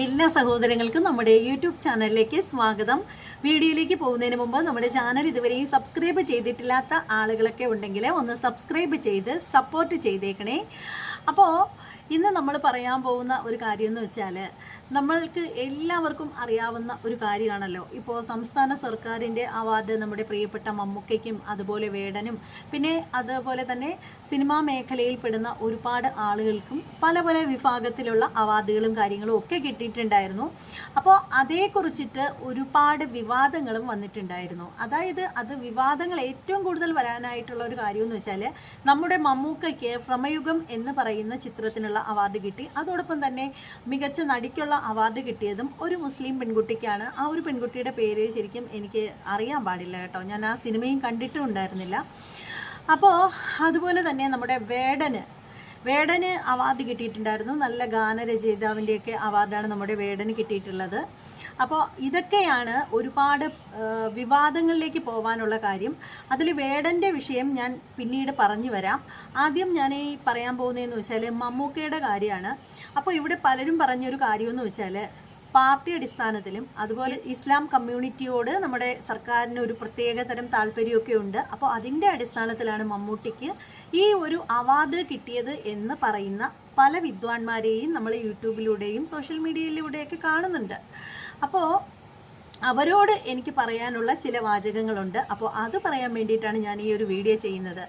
എല്ലാ സഹോദരങ്ങൾക്കും നമ്മുടെ യൂട്യൂബ് ചാനലിലേക്ക് സ്വാഗതം. വീഡിയോയിലേക്ക് പോകുന്നതിന് മുമ്പ് നമ്മുടെ ചാനൽ ഇതുവരെയും സബ്സ്ക്രൈബ് ചെയ്തിട്ടില്ലാത്ത ആളുകളൊക്കെ ഉണ്ടെങ്കിൽ ഒന്ന് സബ്സ്ക്രൈബ് ചെയ്ത് സപ്പോർട്ട് ചെയ്തേക്കണേ. അപ്പോൾ ഇന്ന് നമ്മൾ പറയാൻ പോകുന്ന ഒരു കാര്യം എന്ന് വെച്ചാൽ നമ്മൾക്ക് എല്ലാവർക്കും അറിയാവുന്ന ഒരു കാര്യമാണല്ലോ. ഇപ്പോൾ സംസ്ഥാന സർക്കാരിന്റെ അവാർഡ് നമ്മുടെ പ്രിയപ്പെട്ട മമ്മൂക്കയ്ക്കും അതുപോലെ വേടനും പിന്നെ അതുപോലെ തന്നെ സിനിമാ മേഖലയിൽ പെടുന്ന ഒരുപാട് ആളുകൾക്കും പല പല വിഭാഗത്തിലുള്ള അവാർഡുകളും കാര്യങ്ങളും ഒക്കെ കിട്ടിയിട്ടുണ്ടായിരുന്നു. അപ്പോൾ അതേക്കുറിച്ചിട്ട് ഒരുപാട് വിവാദങ്ങളും വന്നിട്ടുണ്ടായിരുന്നു. അതായത് അത് വിവാദങ്ങൾ ഏറ്റവും കൂടുതൽ വരാനായിട്ടുള്ള ഒരു കാര്യം എന്ന് വെച്ചാൽ നമ്മുടെ മമ്മൂക്കയ്ക്ക് ഭ്രമയുഗം എന്ന് പറയുന്ന ചിത്രത്തിനുള്ള അവാർഡ് കിട്ടി. അതോടൊപ്പം തന്നെ മികച്ച നടിക്കുള്ള അവാർഡ് കിട്ടിയതും ഒരു മുസ്ലിം പെൺകുട്ടിക്കാണ്. ആ ഒരു പെൺകുട്ടിയുടെ പേര് ശരിക്കും എനിക്ക് അറിയാൻ പാടില്ല കേട്ടോ. ഞാൻ ആ സിനിമയും കണ്ടിട്ടും ഉണ്ടായിരുന്നില്ല. അപ്പോൾ അതുപോലെ തന്നെ നമ്മുടെ വേടന്. വേടന് അവാർഡ് കിട്ടിയിട്ടുണ്ടായിരുന്നു. നല്ല ഗാനരചയിതാവിന്റെയൊക്കെ അവാർഡാണ് നമ്മുടെ വേടന് കിട്ടിയിട്ടുള്ളത്. അപ്പോൾ ഇതൊക്കെയാണ് ഒരുപാട് വിവാദങ്ങളിലേക്ക് പോകാനുള്ള കാര്യം. അതിൽ വേടന്റെ വിഷയം ഞാൻ പിന്നീട് പറഞ്ഞു വരാം. ആദ്യം ഞാൻ ഈ പറയാൻ പോകുന്നതെന്ന് വെച്ചാൽ മമ്മൂക്കയുടെ കാര്യമാണ്. അപ്പോൾ ഇവിടെ പലരും പറഞ്ഞൊരു കാര്യമെന്ന് വെച്ചാൽ പാർട്ടി അടിസ്ഥാനത്തിലും അതുപോലെ ഇസ്ലാം കമ്മ്യൂണിറ്റിയോട് നമ്മുടെ സർക്കാരിന് ഒരു പ്രത്യേക തരം താല്പര്യമൊക്കെ ഉണ്ട്. അപ്പോൾ അതിന്റെ അടിസ്ഥാനത്തിലാണ് മമ്മൂട്ടിക്ക് ഈ ഒരു അവാർഡ് കിട്ടിയത് എന്ന് പറയുന്ന പല വിദ്വാൻമാരെയും നമ്മൾ യൂട്യൂബിലൂടെയും സോഷ്യൽ മീഡിയയിലൂടെയൊക്കെ കാണുന്നുണ്ട്. അപ്പോൾ അവരോട് എനിക്ക് പറയാനുള്ള ചില വാചകങ്ങളുണ്ട്. അപ്പോൾ അത് പറയാൻ വേണ്ടിയിട്ടാണ് ഞാൻ ഈ ഒരു വീഡിയോ ചെയ്യുന്നത്.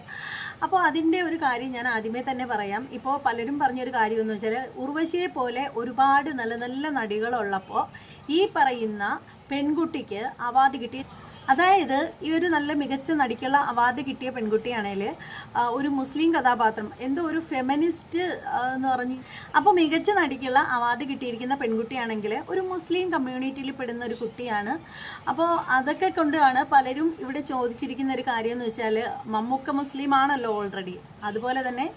അപ്പോൾ അതിന്റെ ഒരു കാര്യം ഞാൻ ആദ്യമേ തന്നെ പറയാം. ഇപ്പോൾ പലരും പറഞ്ഞൊരു കാര്യം എന്ന് വെച്ചാൽ ഉർവശിയെ പോലെ ഒരുപാട് നല്ല നല്ല നടികളുള്ളപ്പോൾ ഈ പറയുന്ന പെൺകുട്ടിക്ക് അവാർഡ് കിട്ടി അതായത് ഈ ഒരു നല്ല മികച്ച നടിക്കുള്ള അവാർഡ് കിട്ടിയ പെൺകുട്ടിയാണേൽ ഒരു മുസ്ലിം കഥാപാത്രം എന്തോ ഒരു ഫെമിനിസ്റ്റ് എന്ന് പറഞ്ഞ്. അപ്പോൾ മികച്ച നടിക്കുള്ള അവാർഡ് കിട്ടിയിരിക്കുന്ന പെൺകുട്ടിയാണെങ്കിൽ ഒരു മുസ്ലിം കമ്മ്യൂണിറ്റിയിൽ പെടുന്ന ഒരു കുട്ടിയാണ്. അപ്പോൾ അതൊക്കെ കൊണ്ടാണ് പലരും ഇവിടെ ചോദിച്ചിരിക്കുന്ന ഒരു കാര്യം എന്ന് വെച്ചാൽ മമ്മൂക്ക മുസ്ലിം ആണല്ലോ ഓൾറെഡി അതുപോലെ തന്നെ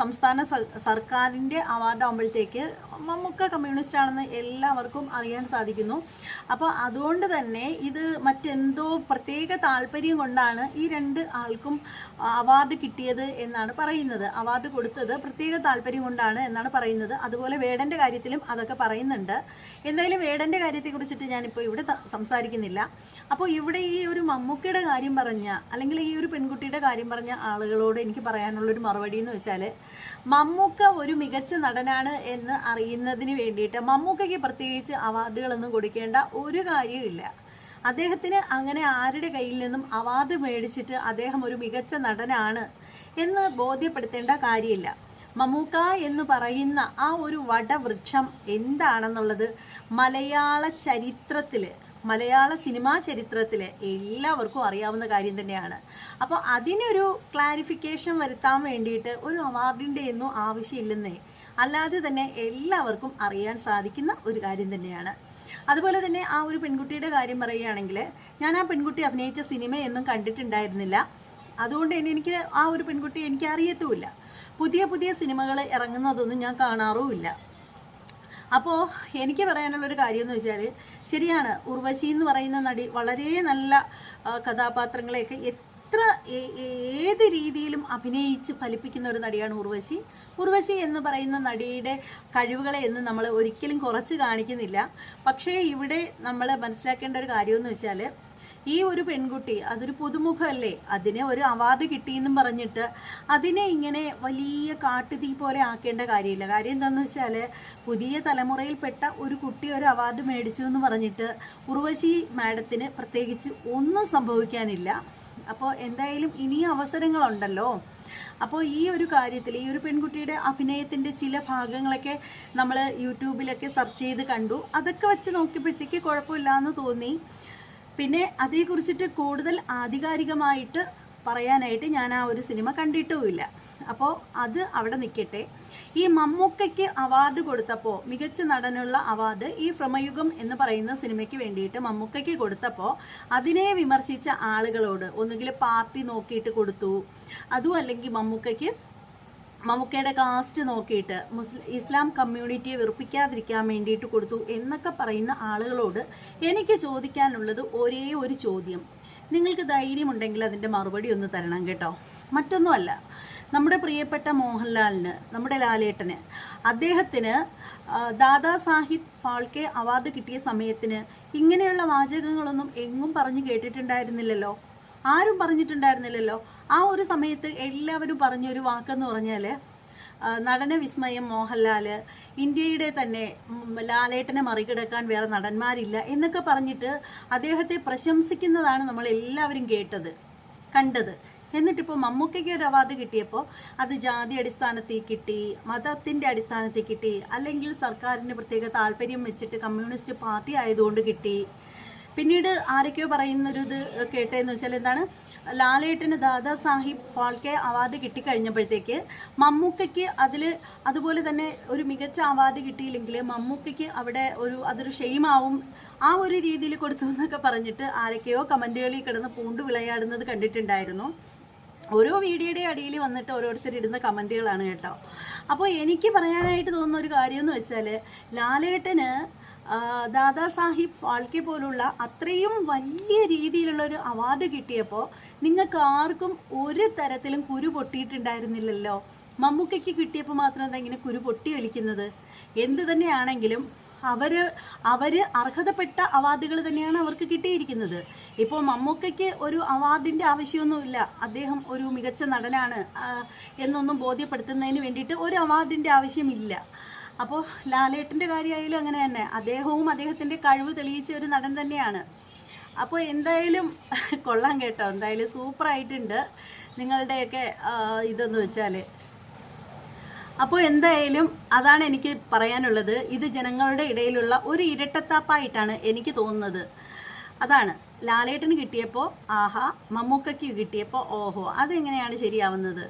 സംസ്ഥാന സർക്കാരിന്റെ അവാർഡ് ആകുമ്പോഴത്തേക്ക് മമ്മൂക്ക കമ്മ്യൂണിസ്റ്റ് ആണെന്ന് എല്ലാവർക്കും അറിയാൻ സാധിക്കുന്നു. അപ്പോൾ അതുകൊണ്ട് തന്നെ ഇത് മറ്റെന്തോ പ്രത്യേക താല്പര്യം കൊണ്ടാണ് ഈ രണ്ട് ആൾക്കും അവാർഡ് കിട്ടിയത് എന്നാണ് പറയുന്നത്. അവാർഡ് കൊടുത്തത് പ്രത്യേക താല്പര്യം കൊണ്ടാണ് എന്നാണ് പറയുന്നത്. അതുപോലെ വേടന്റെ കാര്യത്തിലും അതൊക്കെ പറയുന്നുണ്ട്. എന്തായാലും വേടന്റെ കാര്യത്തെ കുറിച്ചിട്ട് ഞാനിപ്പോൾ ഇവിടെ സംസാരിക്കുന്നില്ല. അപ്പോൾ ഇവിടെ ഈ ഒരു മമ്മൂക്കയുടെ കാര്യം പറഞ്ഞ അല്ലെങ്കിൽ ഈ ഒരു പെൺകുട്ടിയുടെ കാര്യം പറഞ്ഞ ആളുകളോട് എനിക്ക് പറയാനുള്ളൊരു മറുപടി എന്ന് വെച്ചാൽ മമ്മൂക്ക ഒരു മികച്ച നടനാണ് എന്ന് അറിയുന്നതിന് വേണ്ടിയിട്ട് മമ്മൂക്കയ്ക്ക് പ്രത്യേകിച്ച് അവാർഡുകളൊന്നും കൊടുക്കേണ്ട ഒരു കാര്യമില്ല അദ്ദേഹത്തിന് അങ്ങനെ ആരുടെ കയ്യിൽ നിന്നും അവാർഡ് മേടിച്ചിട്ട് അദ്ദേഹം ഒരു മികച്ച നടനാണ് എന്ന് ബോധ്യപ്പെടുത്തേണ്ട കാര്യമില്ല. മമ്മൂക്ക എന്ന് പറയുന്ന ആ ഒരു വടവൃക്ഷം എന്താണെന്നുള്ളത് മലയാള ചരിത്രത്തിൽ മലയാള സിനിമാ ചരിത്രത്തിൽ എല്ലാവർക്കും അറിയാവുന്ന കാര്യം തന്നെയാണ്. അപ്പോൾ അതിനൊരു ക്ലാരിഫിക്കേഷൻ വരുത്താൻ വേണ്ടിയിട്ട് ഒരു അവാർഡിന്റെ ഒന്നും ആവശ്യമില്ലെന്നേ. അല്ലാതെ തന്നെ എല്ലാവർക്കും അറിയാൻ സാധിക്കുന്ന ഒരു കാര്യം തന്നെയാണ്. അതുപോലെ തന്നെ ആ ഒരു പെൺകുട്ടിയുടെ കാര്യം പറയുകയാണെങ്കിൽ ഞാൻ ആ പെൺകുട്ടി അഭിനയിച്ച സിനിമയൊന്നും കണ്ടിട്ടുണ്ടായിരുന്നില്ല. അതുകൊണ്ട് തന്നെ എനിക്ക് ആ ഒരു പെൺകുട്ടി എനിക്ക് അറിയത്തുമില്ല. പുതിയ പുതിയ സിനിമകൾ ഇറങ്ങുന്നതൊന്നും ഞാൻ കാണാറുമില്ല. അപ്പോൾ എനിക്ക് പറയാനുള്ളൊരു കാര്യം എന്ന് വെച്ചാൽ ശരിയാണ് ഉർവശി എന്ന് പറയുന്ന നടി വളരെ നല്ല കഥാപാത്രങ്ങളെയൊക്കെ എത്ര ഏത് രീതിയിലും അഭിനയിച്ച് ഫലിപ്പിക്കുന്ന ഒരു നടിയാണ് ഉർവശി. ഉർവശി എന്ന് പറയുന്ന നടിയുടെ കഴിവുകളെ എന്ന് നമ്മൾ ഒരിക്കലും കുറച്ച് കാണിക്കുന്നില്ല. പക്ഷേ ഇവിടെ നമ്മൾ മനസ്സിലാക്കേണ്ട ഒരു കാര്യമെന്ന് വെച്ചാൽ ഈ ഒരു പെൺകുട്ടി അതൊരു പുതുമുഖമല്ലേ? അതിനെ ഒരു അവാർഡ് കിട്ടിയെന്നും പറഞ്ഞിട്ട് അതിനെ ഇങ്ങനെ വലിയ കാട്ടുതീ പോലെ ആക്കേണ്ട കാര്യമില്ല. കാര്യം എന്താണെന്ന് വെച്ചാൽ പുതിയ തലമുറയിൽപ്പെട്ട ഒരു കുട്ടി ഒരു അവാർഡ് മേടിച്ചു എന്ന് പറഞ്ഞിട്ട് ഉർവശി മാഡത്തിന് പ്രത്യേകിച്ച് ഒന്നും സംഭവിക്കാനില്ല. അപ്പോൾ എന്തായാലും ഇനിയും അവസരങ്ങളുണ്ടല്ലോ. അപ്പോൾ ഈ ഒരു കാര്യത്തിൽ ഈ ഒരു പെൺകുട്ടിയുടെ അഭിനയത്തിന്റെ ചില ഭാഗങ്ങളൊക്കെ നമ്മൾ യൂട്യൂബിലൊക്കെ സെർച്ച് ചെയ്ത് കണ്ടു. അതൊക്കെ വെച്ച് നോക്കിയപ്പോഴത്തേക്ക് കുഴപ്പമില്ല എന്ന് തോന്നി. പിന്നെ അതേക്കുറിച്ചിട്ട് കൂടുതൽ ആധികാരികമായിട്ട് പറയാനായിട്ട് ഞാൻ ആ ഒരു സിനിമ കണ്ടിട്ടുമില്ല. അപ്പോൾ അത് അവിടെ നിൽക്കട്ടെ. ഈ മമ്മൂക്കയ്ക്ക് അവാർഡ് കൊടുത്തപ്പോൾ മികച്ച നടനുള്ള അവാർഡ് ഈ ഭ്രമയുഗം എന്ന് പറയുന്ന സിനിമയ്ക്ക് വേണ്ടിയിട്ട് മമ്മൂക്കയ്ക്ക് കൊടുത്തപ്പോൾ അതിനെ വിമർശിച്ച ആളുകളോട് ഒന്നുകിൽ പാർട്ടി നോക്കിയിട്ട് കൊടുത്തു അതും അല്ലെങ്കിൽ മമ്മൂക്കയ്ക്ക് മമ്മൂക്കയുടെ കാസ്റ്റ് നോക്കിയിട്ട് മുസ്ലിം ഇസ്ലാം കമ്മ്യൂണിറ്റിയെ വെറുപ്പിക്കാതിരിക്കാൻ വേണ്ടിയിട്ട് കൊടുത്തു എന്നൊക്കെ പറയുന്ന ആളുകളോട് എനിക്ക് ചോദിക്കാനുള്ളത് ഒരേ ഒരു ചോദ്യം. നിങ്ങൾക്ക് ധൈര്യമുണ്ടെങ്കിൽ അതിന്റെ മറുപടി ഒന്ന് തരണം കേട്ടോ. മറ്റൊന്നുമല്ല നമ്മുടെ പ്രിയപ്പെട്ട മോഹൻലാലിന് നമ്മുടെ ലാലേട്ടന് അദ്ദേഹത്തിന് ദാദാ സാഹിബ് ഫാൾക്കെ അവാർഡ് കിട്ടിയ സമയത്തിന് ഇങ്ങനെയുള്ള വാചകങ്ങളൊന്നും എങ്ങും പറഞ്ഞു കേട്ടിട്ടുണ്ടായിരുന്നില്ലല്ലോ. ആരും പറഞ്ഞിട്ടുണ്ടായിരുന്നില്ലല്ലോ. ആ ഒരു സമയത്ത് എല്ലാവരും പറഞ്ഞൊരു വാക്കെന്ന് പറഞ്ഞാൽ നടന വിസ്മയം മോഹൻലാൽ ഇന്ത്യയുടെ തന്നെ ലാലേട്ടനെ മറികടക്കാൻ വേറെ നടന്മാരില്ല എന്നൊക്കെ പറഞ്ഞിട്ട് അദ്ദേഹത്തെ പ്രശംസിക്കുന്നതാണ് നമ്മൾ എല്ലാവരും കേട്ടത് കണ്ടത്. എന്നിട്ടിപ്പോൾ മമ്മൂക്കയ്ക്ക് ഒരു അവാർഡ് കിട്ടിയപ്പോൾ അത് ജാതി അടിസ്ഥാനത്തിൽ കിട്ടി മതത്തിന്റെ അടിസ്ഥാനത്തിൽ കിട്ടി അല്ലെങ്കിൽ സർക്കാരിന് പ്രത്യേക താല്പര്യം വെച്ചിട്ട് കമ്മ്യൂണിസ്റ്റ് പാർട്ടി ആയതുകൊണ്ട് കിട്ടി. പിന്നീട് ആരൊക്കെയോ പറയുന്നൊരു ഇത് കേട്ടതെന്ന് വെച്ചാൽ എന്താണ് ലാലേട്ടന് ദാദാ സാഹിബ് ഫാൾക്കെ അവാർഡ് കിട്ടിക്കഴിഞ്ഞപ്പോഴത്തേക്ക് മമ്മൂക്കയ്ക്ക് അതിൽ അതുപോലെ തന്നെ ഒരു മികച്ച അവാർഡ് കിട്ടിയില്ലെങ്കിൽ മമ്മൂക്കയ്ക്ക് അവിടെ ഒരു അതൊരു ഷെയിമാവും ആ ഒരു രീതിയിൽ കൊടുത്തു എന്നൊക്കെ പറഞ്ഞിട്ട് ആരൊക്കെയോ കമന്റുകളിൽ കിടന്ന് പൂണ്ട് വിളയാടുന്നത് കണ്ടിട്ടുണ്ടായിരുന്നു. ഓരോ വീഡിയോയുടെ അടിയിൽ വന്നിട്ട് ഓരോരുത്തർ ഇടുന്ന കമന്റുകളാണ് കേട്ടോ. അപ്പോൾ എനിക്ക് പറയാനായിട്ട് തോന്നുന്ന ഒരു കാര്യം എന്ന് വെച്ചാൽ ലാലേട്ടന് ദാദാ സാഹിബ് ഫാൾക്കെ പോലുള്ള അത്രയും വലിയ രീതിയിലുള്ള ഒരു അവാർഡ് കിട്ടിയപ്പോൾ നിങ്ങൾക്ക് ആർക്കും ഒരു തരത്തിലും കുരു പൊട്ടിയിട്ടുണ്ടായിരുന്നില്ലല്ലോ. മമ്മൂക്കയ്ക്ക് കിട്ടിയപ്പോൾ മാത്രം എന്താ ഇങ്ങനെ കുരു പൊട്ടി വലിക്കുന്നത് എന്ത് തന്നെയാണെങ്കിലും അവർ അവർ അർഹതപ്പെട്ട അവാർഡുകൾ തന്നെയാണ് അവർക്ക് കിട്ടിയിരിക്കുന്നത്. ഇപ്പോൾ മമ്മൂക്കയ്ക്ക് ഒരു അവാർഡിന്റെ ആവശ്യമൊന്നുമില്ല. അദ്ദേഹം ഒരു മികച്ച നടനാണ് എന്നൊന്നും ബോധ്യപ്പെടുത്തുന്നതിന് വേണ്ടിയിട്ട് ഒരു അവാർഡിന്റെ ആവശ്യമില്ല. അപ്പോൾ ലാലേട്ടന്റെ കാര്യമായാലും അങ്ങനെ തന്നെ. അദ്ദേഹവും അദ്ദേഹത്തിന്റെ കഴിവ് തെളിയിച്ച ഒരു നടൻ തന്നെയാണ്. അപ്പോൾ എന്തായാലും കൊള്ളാം കേട്ടോ. എന്തായാലും സൂപ്പറായിട്ടുണ്ട് നിങ്ങളുടെയൊക്കെ ഇതെന്ന് വെച്ചാൽ അപ്പോൾ എന്തായാലും അതാണ് എനിക്ക് പറയാനുള്ളത്. ഇത് ജനങ്ങളുടെ ഇടയിലുള്ള ഒരു ഇരട്ടത്താപ്പായിട്ടാണ് എനിക്ക് തോന്നുന്നത്. അതാണ്. ലാലേട്ടന് കിട്ടിയപ്പോൾ ആഹാ മമ്മൂക്കയ്ക്ക് കിട്ടിയപ്പോൾ ഓഹോ അതെങ്ങനെയാണ് ശരിയാവുന്നത്?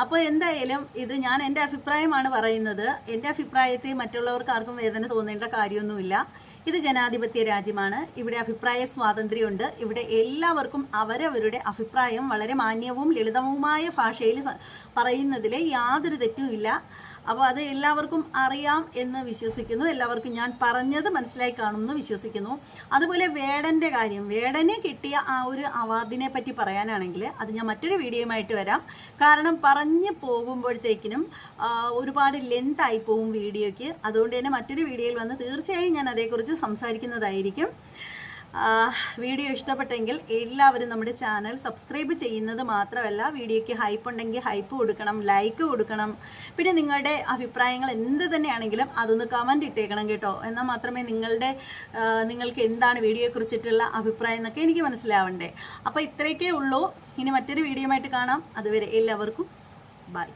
അപ്പോൾ എന്തായാലും ഇത് ഞാൻ എന്റെ അഭിപ്രായമാണ് പറയുന്നത്. എന്റെ അഭിപ്രായത്തെ മറ്റുള്ളവർക്ക് ആർക്കും വേദന തോന്നേണ്ട കാര്യമൊന്നുമില്ല. ഇത് ജനാധിപത്യ രാജ്യമാണ്. ഇവിടെ അഭിപ്രായ സ്വാതന്ത്ര്യമുണ്ട്. ഇവിടെ എല്ലാവർക്കും അവരവരുടെ അഭിപ്രായം വളരെ മാന്യവും ലളിതവുമായ ഭാഷയിൽ പറയുന്നതിൽ യാതൊരു തെറ്റുമില്ല. അപ്പോൾ അത് എല്ലാവർക്കും അറിയാം എന്ന് വിശ്വസിക്കുന്നു. എല്ലാവർക്കും ഞാൻ പറഞ്ഞത് മനസ്സിലായി കാണുമെന്ന് വിശ്വസിക്കുന്നു. അതുപോലെ വേടന്റെ കാര്യം. വേടന് കിട്ടിയ ആ ഒരു അവാർഡിനെ പറ്റി പറയാനാണെങ്കിൽ അത് ഞാൻ മറ്റൊരു വീഡിയോയുമായിട്ട് വരാം. കാരണം പറഞ്ഞു പോകുമ്പോഴത്തേക്കിനും ഒരുപാട് ലെന്ത് ആയി പോകും വീഡിയോയ്ക്ക്. അതുകൊണ്ട് തന്നെ മറ്റൊരു വീഡിയോയിൽ വന്ന് തീർച്ചയായും ഞാൻ അതേക്കുറിച്ച് സംസാരിക്കുന്നതായിരിക്കും. വീഡിയോ ഇഷ്ടപ്പെട്ടെങ്കിൽ എല്ലാവരും നമ്മുടെ ചാനൽ സബ്സ്ക്രൈബ് ചെയ്യുന്നത് മാത്രമല്ല വീഡിയോയ്ക്ക് ഹൈപ്പ് ഉണ്ടെങ്കിൽ ഹൈപ്പ് കൊടുക്കണം ലൈക്ക് കൊടുക്കണം. പിന്നെ നിങ്ങളുടെ അഭിപ്രായങ്ങൾ എന്ത് തന്നെയാണെങ്കിലും അതൊന്ന് കമന്റ് ഇട്ടേക്കണം കേട്ടോ. എന്നാൽ മാത്രമേ നിങ്ങളുടെ നിങ്ങൾക്ക് എന്താണ് വീഡിയോയെക്കുറിച്ചിട്ടുള്ള അഭിപ്രായം എന്നൊക്കെ എനിക്ക് മനസ്സിലാവണ്ടേ. അപ്പോൾ ഇത്രയൊക്കെ ഉള്ളൂ. ഇനി മറ്റൊരു വീഡിയോ ആയിട്ട് കാണാം. അതുവരെ എല്ലാവർക്കും ബൈ